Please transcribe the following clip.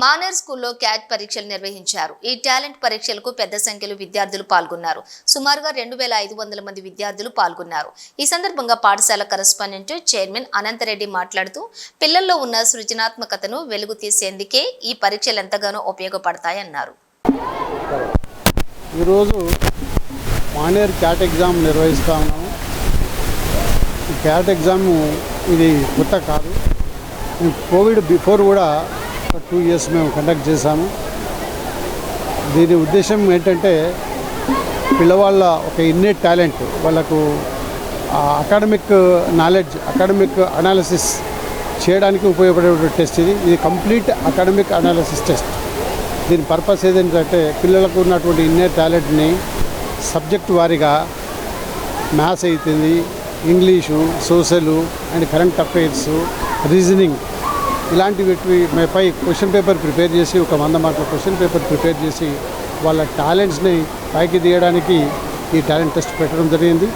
మానేర్ స్కూల్లో క్యాట్ పరీక్షలు నిర్వహించారు. ఈ టాలెంట్ పరీక్షలకు పెద్ద సంఖ్యలో విద్యార్థులు పాల్గొన్నారు. సుమారుగా రెండు వేల ఐదు వందల మంది విద్యార్థులు పాల్గొన్నారు. ఈ సందర్భంగా పాఠశాల కరస్పాండెంట్ చైర్మన్ అనంతరెడ్డి మాట్లాడుతూ పిల్లల్లో ఉన్న సృజనాత్మకతను వెలుగు తీసేందుకే ఈ పరీక్షలు ఎంతగానో ఉపయోగపడతాయన్నారు. ఈరోజు మానేర్ క్యాట్ ఎగ్జామ్ నిర్వహిస్తా ఉన్నాము. క్యాట్ ఎగ్జామ్ ఇది కొత్త కాదు. కోవిడ్ బిఫోర్ కూడా టూ ఇయర్స్ మేము కండక్ట్ చేశాము. దీని ఉద్దేశం ఏంటంటే పిల్లవాళ్ళ ఒక ఇన్నేట్ టాలెంట్ వాళ్ళకు అకాడమిక్ నాలెడ్జ్ అకాడమిక్ అనాలిసిస్ చేయడానికి ఉపయోగపడే టెస్ట్ ఇది. ఇది కంప్లీట్ అకాడమిక్ అనాలిసిస్ టెస్ట్ దీని పర్పస్ ఏదంటే పిల్లలకు ఉన్నటువంటి ఇన్నేట్ టాలెంట్ని సబ్జెక్ట్ వారీగా మ్యాథ్స్ అవుతుంది English social and current affairs reasoning ఇలాంటివి పై క్వశ్చన్ పేపర్ ప్రిపేర్ చేసి ఒక వంద మార్కుల క్వశ్చన్ పేపర్ ప్రిపేర్ చేసి వాళ్ళ టాలెంట్స్ని పైకి తీయడానికి ఈ టాలెంట్ టెస్ట్ పెట్టడం జరిగింది.